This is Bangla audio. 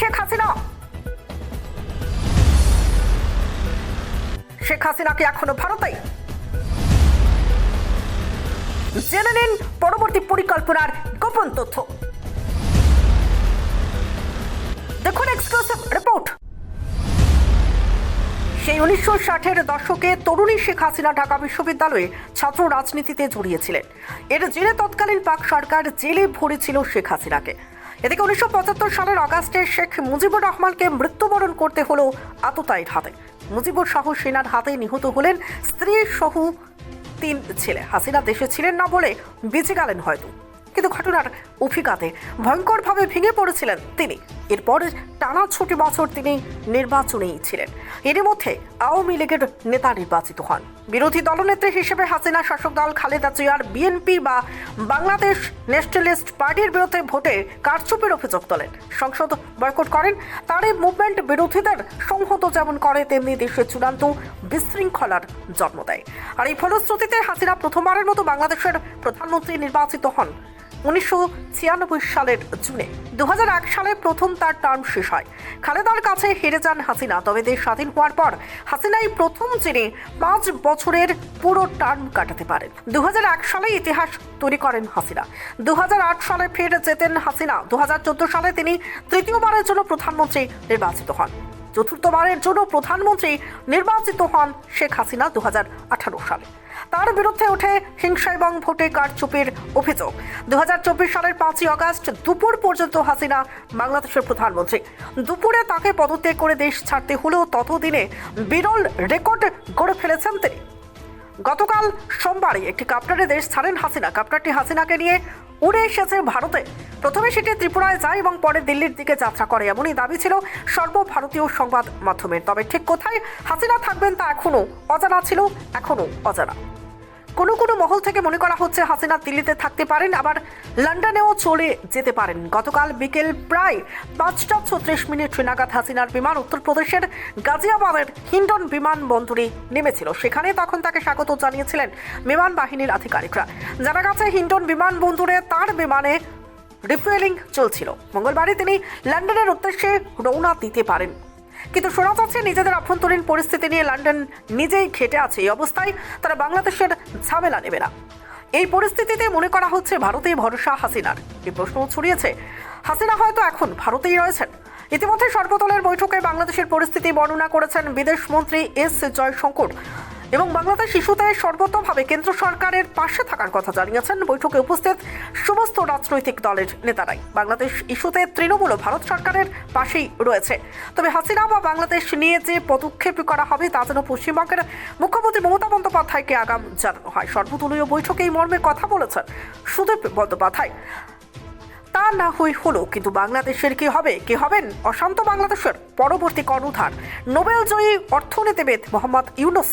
শেখ হাসিনা। শেখ এখনও জেনে নিন পরবর্তী পরিকল্পনার গোপন তথ্য। দেখুন এক্সক্লুসিভ রিপোর্ট সেই উনিশশো ষাটের দশকে তরুণী শেখ হাসিনা ঢাকা বিশ্ববিদ্যালয়ে ছাত্র রাজনীতিতে জড়িয়েছিলেন। এর জেলে তৎকালীন পাক সরকার জেলে ভরেছিল শেখ হাসিনাকে। এদিকে উনিশশো পঁচাত্তর সালের অগাস্টে শেখ মুজিবুর রহমানকে মৃত্যুবরণ করতে হলো আততায়ীর হাতে। মুজিবুর শাহ সেনার হাতে নিহত হলেন স্ত্রী সহ তিন ছেলে। হাসিনা দেশে ছিলেন না বলে বেঁচে গেলেন হয়তো। কিন্তু ঘটনার অভিজ্ঞাতে ভয়ঙ্করভাবে ভেঙে পড়েছিলেন তিনি। এরপর টানা ছুটি বছর তিনি নির্বাচনেই ছিলেন। এর মধ্যে আওয়ামী লীগের নেতা নির্বাচিত হন। বিরোধী দলনেত্রী হিসেবে হাসিনা, শাসক দল খালেদা জিয়ার বিএনপি বা বাংলাদেশ ন্যাশনালিস্ট পার্টির বিরুদ্ধে ভোটে কারচুপের অভিযোগ তোলেন। সংসদ বয়কট করেন তার এই মুভমেন্ট বিরোধীদের সংহত যেমন করে, তেমনি দেশে চূড়ান্ত বিশৃঙ্খলার জন্ম দেয়। আর এই ফলশ্রুতিতে হাসিনা প্রথমবারের মতো বাংলাদেশের প্রধানমন্ত্রী নির্বাচিত হন। উনিশশো ছিয়ানব্বই সালের জুনে। দু হাজার এক সালে প্রথম তার টার্ম শেষ হয়। খালেদার কাছে হেরে যান হাসিনা, তবে দেশ স্বাধীন হওয়ার পর হাসিনাই প্রথম যিনি পাঁচ বছরের পুরো টার্ম কাটাতে পারেন। দু সালে ইতিহাস তৈরি করেন হাসিনা। দু হাজার আট সালে ফের যেতেন হাসিনা। দু হাজার চোদ্দ সালে তিনি তৃতীয়বারের জন্য প্রধানমন্ত্রী নির্বাচিত হন। চতুর্থবারের জন্য প্রধানমন্ত্রী নির্বাচিত হন শেখ হাসিনা দু হাজার আঠারো সালে। তার বিরুদ্ধে ওঠে হিংসা এবং ভোটে কারচুপির অভিযোগ। দু হাজার চব্বিশ সালের পাঁচই আগস্ট দুপুর পর্যন্ত হাসিনা বাংলাদেশের প্রধানমন্ত্রী। দুপুরে তাকে পদত্যাগ করে দেশ ছাড়তে হলেও ততদিনে বিরল রেকর্ড গড়ে ফেলেছেন তিনি। গতকাল সোমবারে একটি কাপ্টারে দেশ ছাড়েন হাসিনা। কাপ্টারটি হাসিনাকে নিয়ে উড়ে এসেছে ভারতে। প্রথমে সেটি ত্রিপুরায় যায় এবং পরে দিল্লির দিকে যাত্রা করে এমনই দাবি ছিল সর্বভারতীয় সংবাদ মাধ্যমের। তবে ঠিক কোথায় হাসিনা থাকবেন তা এখনও অজানা ছিল, এখনও অজানা। কোনো কোনো মহল থেকে মনে করা হচ্ছে হাসিনা দিল্লিতে থাকতে পারেন, আবার লন্ডনেও চলে যেতে পারেন। গতকাল বিকেল প্রায় পাঁচটা ছত্রিশ মিনিট নাগাদ হাসিনার বিমান উত্তরপ্রদেশের গাজিয়াবাদের হিন্ডন বিমানবন্দরে নেমেছিল। সেখানে তখন তাকে স্বাগত জানিয়েছিলেন বিমান বাহিনীর আধিকারিকরা। জানা গেছে, হিন্ডন বিমানবন্দরে তার বিমানে রিফুয়েলিং চলছিল। মঙ্গলবারই তিনি লন্ডনের উদ্দেশ্যে রওনা দিতে পারেন। কিন্তু শোনা যাচ্ছে নিজেদের অভ্যন্তরীণ পরিস্থিতি নিয়ে লন্ডন নিজেই খেটে আছে এই অবস্থায়। তারা বাংলাদেশের ঝামেলা নেবে না। এই পরিস্থিতিতে মনে করা হচ্ছে ভারতে ভরসা হাসিনার। এই প্রশ্ন ছড়িয়েছে। হাসিনা হয়তো এখন ভারতেই রয়েছেন। ইতিমধ্যে সর্বদলের বৈঠকে বাংলাদেশের পরিস্থিতি বর্ণনা করেছেন বিদেশ মন্ত্রী এস জয়শঙ্কর। এবং বাংলাদেশ ইস্যুতে সর্বতভাবে কেন্দ্র সরকারের পাশে থাকার কথা জানিয়েছেন। বৈঠকে উপস্থিত সমস্ত রাজনৈতিক দলের নেতারাই। বাংলাদেশ ইস্যুতে তৃণমূল ভারত সরকারের পাশেই রয়েছে। তবে হাসিনা বা বাংলাদেশ নিয়ে যে পদক্ষেপ করা হবে তা যেন পশ্চিমবঙ্গের মুখ্যমন্ত্রী মমতা বন্দ্যোপাধ্যায়কে আগাম জানানো হয়। সর্বদলীয় বৈঠকে এই মর্মে কথা বলেছেন সুদীপ বন্দ্যোপাধ্যায়। তা না হই হলো, কিন্তু বাংলাদেশের কি হবে? কি হবেন? অশান্ত বাংলাদেশের পরবর্তী কর্ণধার নোবেল জয়ী অর্থনীতিবিদ মোহাম্মদ ইউনুস।